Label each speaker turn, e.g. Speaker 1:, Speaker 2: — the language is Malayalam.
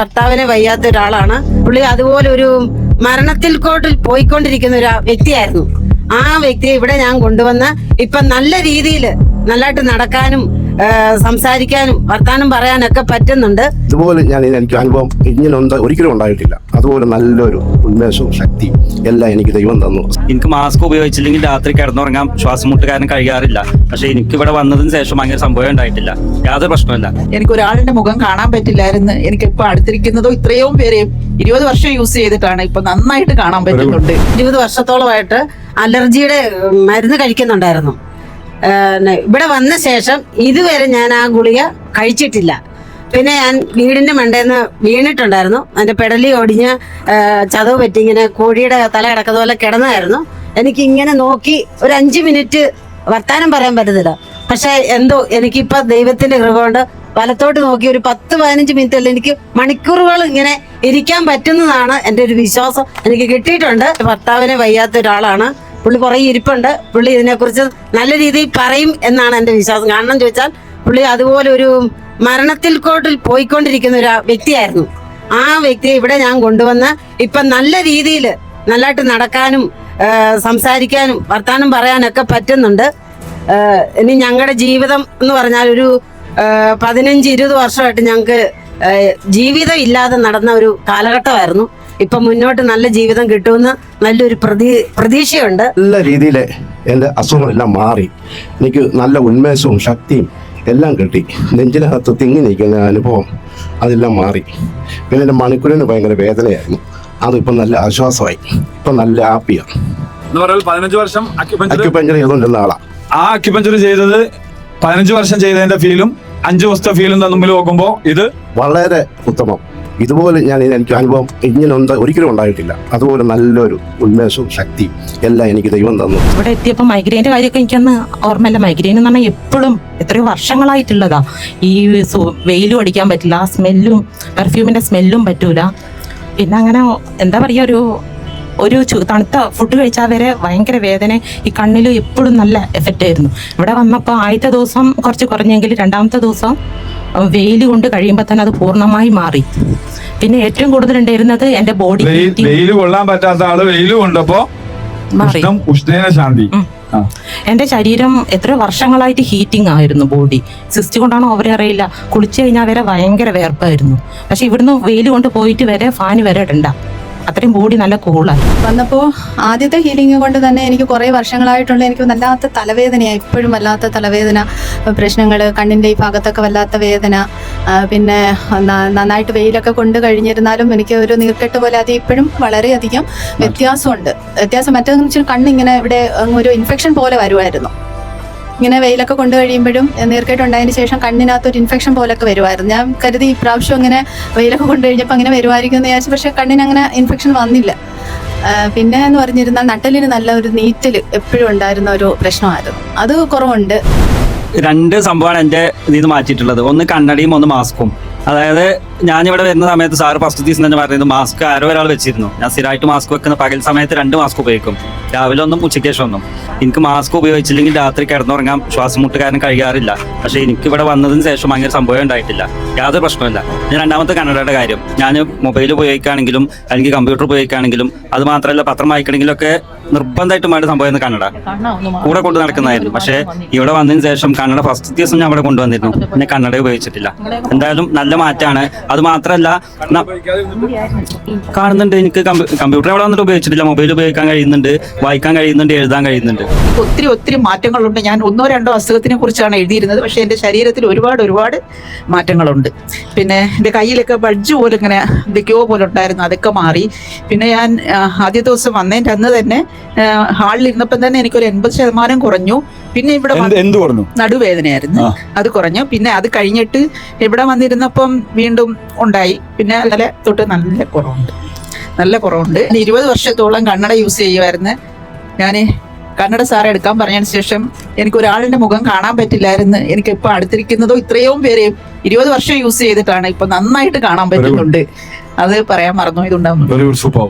Speaker 1: ഭർത്താവിനെ വയ്യാത്ത ഒരാളാണ്. പുള്ളി അതുപോലെ ഒരു മരണത്തിൽ കോട്ടിൽ പോയിക്കൊണ്ടിരിക്കുന്ന ഒരു വ്യക്തിയായിരുന്നു. ആ വ്യക്തിയെ ഇവിടെ ഞാൻ കൊണ്ടുവന്ന് ഇപ്പൊ നല്ല രീതിയിൽ നല്ലതായിട്ട് നടക്കാനും സംസാരിക്കാനും വർത്താനം പറയാനൊക്കെ പറ്റുന്നുണ്ട്.
Speaker 2: ഇതുപോലെ ഞാൻ എനിക്ക് അനുഭവം ഇങ്ങനെ ഒരിക്കലും ഉണ്ടായിട്ടില്ല. അതുപോലെ നല്ലൊരു ഉന്മേഷവും ശക്തി എല്ലാം എനിക്ക് ദൈവം തന്നു.
Speaker 3: എനിക്ക് മാസ്ക് ഉപയോഗിച്ചില്ലെങ്കിൽ രാത്രി കിടന്നുറങ്ങാം ശ്വാസം മുട്ട് കാരണം കഴിയാറില്ല. പക്ഷെ എനിക്ക് ഇവിടെ വന്നതിന് ശേഷം അങ്ങനെ സംഭവം ഉണ്ടായിട്ടില്ല. യാതൊരു പ്രശ്നമില്ല
Speaker 4: എനിക്ക് ഒരാളുടെ മുഖം കാണാൻ പറ്റില്ലായിരുന്നു. എനിക്ക് ഇപ്പൊ അടുത്തിരിക്കുന്നതോ ഇത്രയും പേരെയും ഇരുപത് വർഷം യൂസ് ചെയ്തിട്ടാണ് ഇപ്പൊ നന്നായിട്ട് കാണാൻ പറ്റുന്നുണ്ട്.
Speaker 1: ഇരുപത് വർഷത്തോളമായിട്ട് അലർജിയുടെ മരുന്ന് കഴിക്കുന്നുണ്ടായിരുന്നു. ഇവിടെ വന്ന ശേഷം ഇതുവരെ ഞാൻ ആ ഗുളിക കഴിച്ചിട്ടില്ല. പിന്നെ ഞാൻ വീടിന്റെ മണ്ടേന്ന് വീണിട്ടുണ്ടായിരുന്നു. അതിന്റെ പെടലി ഒടിഞ്ഞ് ചതവ് പറ്റി ഇങ്ങനെ കോഴിയുടെ തല കിടക്കുന്ന പോലെ കിടന്നായിരുന്നു. എനിക്ക് ഇങ്ങനെ നോക്കി ഒരു അഞ്ച് മിനിറ്റ് വർത്താനം പറയാൻ പറ്റത്തില്ല. പക്ഷെ എന്തോ എനിക്കിപ്പൊ ദൈവത്തിന്റെ കൃപ കൊണ്ട് വലത്തോട്ട് നോക്കി ഒരു പത്ത് പതിനഞ്ച് മിനിറ്റ് അല്ല എനിക്ക് മണിക്കൂറുകൾ ഇങ്ങനെ ഇരിക്കാൻ പറ്റുന്നതാണ് എന്റെ ഒരു വിശ്വാസം. എനിക്ക് കിട്ടിയിട്ടുണ്ട്. ഭർത്താവിനെ വയ്യാത്ത ഒരാളാണ്. പുള്ളി കുറേ ഇരിപ്പുണ്ട്. പുള്ളി ഇതിനെക്കുറിച്ച് നല്ല രീതിയിൽ പറയും എന്നാണ് എന്റെ വിശ്വാസം. കാരണം ചോദിച്ചാൽ പുള്ളി അതുപോലെ ഒരു മരണത്തിൽ കോട്ടിൽ പോയിക്കൊണ്ടിരിക്കുന്ന ഒരു വ്യക്തിയായിരുന്നു. ആ വ്യക്തിയെ ഇവിടെ ഞാൻ കൊണ്ടുവന്ന് ഇപ്പം നല്ല രീതിയിൽ നല്ലതായിട്ട് നടക്കാനും സംസാരിക്കാനും വർത്താനം പറയാനൊക്കെ പറ്റുന്നുണ്ട്. ഇനി ഞങ്ങളുടെ ജീവിതം എന്ന് പറഞ്ഞാൽ ഒരു പതിനഞ്ച് ഇരുപത് വർഷമായിട്ട് ഞങ്ങൾക്ക് ജീവിതം ഇല്ലാതെ നടന്ന ഒരു കാലഘട്ടമായിരുന്നു. ഇപ്പൊ മുന്നോട്ട് നല്ല ജീവിതം കിട്ടുമെന്ന് നല്ലൊരു പ്രതീ പ്രതീക്ഷയുണ്ട്.
Speaker 2: നല്ല രീതിയിൽ എന്റെ അസുഖങ്ങളെല്ലാം മാറി. എനിക്ക് നല്ല ഉന്മേഷവും ശക്തിയും എല്ലാം കിട്ടി. നെഞ്ചിനകത്ത് തിങ്ങി നിൽക്കുന്ന അനുഭവം അതെല്ലാം മാറി. പിന്നെ എന്റെ മണിക്കൂറിന് ഭയങ്കര വേദനയായിരുന്നു. അതിപ്പം നല്ല ആശ്വാസമായി. ഇപ്പൊ നല്ല ഹാപ്പിയാണ്
Speaker 5: എന്ന് പതിനഞ്ച് വർഷം അക്യുപഞ്ചർ
Speaker 2: അക്യുപഞ്ചർ ചെയ്തുകൊണ്ടിരുന്ന ആളാണ്
Speaker 5: ആ അക്യുപഞ്ചർ ചെയ്തത് പതിനഞ്ച് വർഷം ചെയ്തതിന്റെ ഫീലും അഞ്ച് വർഷത്തെ ഫീലും തമ്മിൽ നോക്കുമ്പോൾ ഇത്
Speaker 2: വളരെ ഉത്തമം. ഇതുപോലെ ഞാൻ എനിക്ക് അനുഭവം ഇങ്ങനെ ഉണ്ട് ഒരിക്കലും ഉണ്ടായിട്ടില്ല. അതുപോലെ നല്ലൊരു ഉന്മേഷവും ശക്തി എല്ലാം എനിക്ക് ദൈവം തന്നു.
Speaker 6: ഇവിടെ എത്തിയപ്പോൾ മൈഗ്രെയിന്റെ കാര്യമൊക്കെ എനിക്കൊന്ന് ഓർമ്മയില്ല. മൈഗ്രെയിൻ എന്ന് പറഞ്ഞാൽ എപ്പോഴും എത്രയോ വർഷങ്ങളായിട്ടുള്ളതാ. ഈ വെയിലും അടിക്കാൻ പറ്റില്ല സ്മെല്ലും പെർഫ്യൂമിന്റെ സ്മെല്ലും പറ്റൂല. പിന്നെ അങ്ങനെ എന്താ പറയുക ഒരു ഒരു തണുത്ത ഫുഡ് കഴിച്ചാൽ വരെ ഭയങ്കര വേദന. ഈ കണ്ണിൽ എപ്പോഴും നല്ല എഫക്റ്റ് ആയിരുന്നു. ഇവിടെ വന്നപ്പോൾ ആദ്യത്തെ ദിവസം കുറച്ച് കുറഞ്ഞെങ്കിൽ രണ്ടാമത്തെ ദിവസം വെയിൽ കൊണ്ട് കഴിയുമ്പോൾ തന്നെ അത് പൂർണമായി മാറി. പിന്നെ ഏറ്റവും കൂടുതൽ ഉണ്ടായിരുന്നത് എന്റെ ബോഡി
Speaker 5: വെയിൽ കൊള്ളാൻ പറ്റാത്ത ആൾ വെയിൽ കൊണ്ടപ്പോ ഉഷ്ണേന ശാന്തി.
Speaker 6: എന്റെ ശരീരം എത്ര വർഷങ്ങളായിട്ട് ഹീറ്റിംഗ് ആയിരുന്നു ബോഡി സിസ്റ്റ് കൊണ്ടാണോ അവരെ അറിയില്ല. കുളിച്ചു കഴിഞ്ഞാൽ വരെ ഭയങ്കര വേർപ്പായിരുന്നു. പക്ഷെ ഇവിടുന്ന് വെയിൽ കൊണ്ട് പോയിട്ട് വരെ ഫാന് വരെ ഇടണ്ട. അത്രയും ബോഡി നല്ല കൂളായി.
Speaker 7: വന്നപ്പോൾ ആദ്യത്തെ ഹീലിംഗ് കൊണ്ട് തന്നെ എനിക്ക് കുറേ വർഷങ്ങളായിട്ടുള്ള എനിക്ക് വല്ലാത്ത തലവേദനയാണ് ഇപ്പോഴും വല്ലാത്ത തലവേദന. പ്രശ്നങ്ങൾ കണ്ണിന്റെ ഈ ഭാഗത്തൊക്കെ വല്ലാത്ത വേദന. പിന്നെ നന്നായിട്ട് വെയിലൊക്കെ കൊണ്ട് കഴിഞ്ഞിരുന്നാലും എനിക്ക് ഒരു നീർക്കെട്ട് പോലെ അത് ഇപ്പോഴും വളരെയധികം വ്യത്യാസമുണ്ട്. വ്യത്യാസം മറ്റേ കണ്ണിങ്ങനെ ഇവിടെ ഒരു ഇൻഫെക്ഷൻ പോലെ വരുമായിരുന്നു ഇങ്ങനെ വെയിലൊക്കെ കൊണ്ടു കഴിയുമ്പോഴും നീർക്കെട്ട് ഉണ്ടായതിന് ശേഷം കണ്ണിനകത്ത് ഒരു ഇൻഫെക്ഷൻ പോലൊക്കെ വരുമായിരുന്നു ഞാൻ കരുതി ഇപ്രാവശ്യം ഇങ്ങനെ വെയിലൊക്കെ കൊണ്ടു കഴിഞ്ഞപ്പോൾ അങ്ങനെ വരുമായിരിക്കും എന്ന് വിചാരിച്ചു. പക്ഷേ കണ്ണിന് അങ്ങനെ ഇൻഫെക്ഷൻ വന്നില്ല. പിന്നെ എന്ന് പറഞ്ഞിരുന്നാൽ നട്ടലിന് നല്ല ഒരു നീറ്റൽ എപ്പോഴും ഉണ്ടായിരുന്ന ഒരു പ്രശ്നമായിരുന്നു. അത് കുറവുണ്ട്.
Speaker 3: രണ്ട് സംഭവമാണ് എന്റെ ഇതിൽ നിന്ന് മാറ്റിയിട്ടുള്ളത്. ഒന്ന് കണ്ണടയും ഒന്ന് മാസ്കും. അതായത് ഞാനിവിടെ വരുന്ന സമയത്ത് സാറ് ഫസ്റ്റ് ദിവസം തന്നെ പറഞ്ഞത് മാസ്ക് ആരോ ഒരാൾ വെച്ചിരുന്നു. ഞാൻ സ്ഥിരമായിട്ട് മാസ്ക് വെക്കുന്ന പകൽ സമയത്ത് രണ്ട് മാസ്ക് ഉപയോഗിക്കും. രാവിലെ ഒന്നും ഉച്ചയ്ക്ക് ശേഷം ഒന്നും എനിക്ക് മാസ്ക് ഉപയോഗിച്ചില്ലെങ്കിൽ രാത്രി കിടന്നുറങ്ങാൻ ശ്വാസം മുട്ട് കാരണം കഴിയാറില്ല. പക്ഷെ എനിക്ക് ഇവിടെ വന്നതിന് ശേഷം അങ്ങനെ സംഭവം ഉണ്ടായിട്ടില്ല. യാതൊരു പ്രശ്നമില്ല ഞാൻ രണ്ടാമത്തെ കന്നഡയുടെ കാര്യം. ഞാൻ മൊബൈൽ ഉപയോഗിക്കുകയാണെങ്കിലും അല്ലെങ്കിൽ കമ്പ്യൂട്ടർ ഉപയോഗിക്കുകയാണെങ്കിലും അത് മാത്രമല്ല പത്രം വായിക്കണമെങ്കിലും ഒക്കെ നിർബന്ധമായിട്ടും വേണ്ട സംഭവം കന്നഡ. കൂടെ കൊണ്ട് നടക്കുന്നതായിരുന്നു. പക്ഷേ ഇവിടെ വന്നതിന് ശേഷം കന്നഡ ഫസ്റ്റ് ദിവസം ഞാൻ അവിടെ കൊണ്ടുവന്നിരുന്നു. പിന്നെ കന്നഡ ഉപയോഗിച്ചിട്ടില്ല. എന്തായാലും നല്ല മാറ്റമാണ് അത് മാത്രമല്ല കാണുന്നുണ്ട് എനിക്ക് കമ്പ്യൂട്ടർ അവിടെ വന്നിട്ട് ഉപയോഗിച്ചിട്ടില്ല. മൊബൈൽ ഉപയോഗിക്കാൻ കഴിയുന്നുണ്ട്. വായിക്കാൻ കഴിയുന്നുണ്ട്. എഴുതാൻ കഴിയുന്നുണ്ട്.
Speaker 4: ഒത്തിരി ഒത്തിരി മാറ്റങ്ങളുണ്ട്. ഞാൻ ഒന്നോ രണ്ടോ അസുഖത്തിനെ കുറിച്ചാണ് എഴുതിയിരുന്നത്. പക്ഷേ എന്റെ ശരീരത്തിൽ ഒരുപാട് ഒരുപാട് മാറ്റങ്ങളുണ്ട്. പിന്നെ എന്റെ കയ്യിലൊക്കെ ബഡ്ജ് പോലെ ഇങ്ങനെ എന്തൊക്കെയോ പോലെ ഉണ്ടായിരുന്നു അതൊക്കെ മാറി. പിന്നെ ഞാൻ ആദ്യ ദിവസം വന്നതിന്റെ അന്ന് തന്നെ ഹാളിൽ ഇരുന്നപ്പം തന്നെ എനിക്കൊരു എൺപത് ശതമാനം കുറഞ്ഞു. പിന്നെ ഇവിടെ
Speaker 5: എന്ത് കുറഞ്ഞു?
Speaker 4: നടുവേദനയായിരുന്നു. അത് കുറഞ്ഞു. പിന്നെ അത് കഴിഞ്ഞിട്ട് ഇവിടെ വന്നിരുന്നപ്പം വീണ്ടും ഉണ്ടായി. പിന്നെ നല്ല തൊട്ട് നല്ല കുറവുണ്ട്. നല്ല കുറവുണ്ട്. ഇരുപത് വർഷത്തോളം കണ്ണട യൂസ് ചെയ്യുമായിരുന്നു ഞാൻ കണ്ണട സാറെ എടുക്കാൻ പറഞ്ഞതിന് ശേഷം എനിക്ക് ഒരാളുടെ മുഖം കാണാൻ പറ്റില്ലായിരുന്നു. എനിക്ക് ഇപ്പൊ അടുത്തിരിക്കുന്നതോ ഇത്രയും പേരെയും ഇരുപത് വർഷം യൂസ് ചെയ്തിട്ടാണ് ഇപ്പൊ നന്നായിട്ട് കാണാൻ പറ്റുന്നുണ്ട്. അത് പറയാൻ മറന്നു
Speaker 5: സൂപ്പർ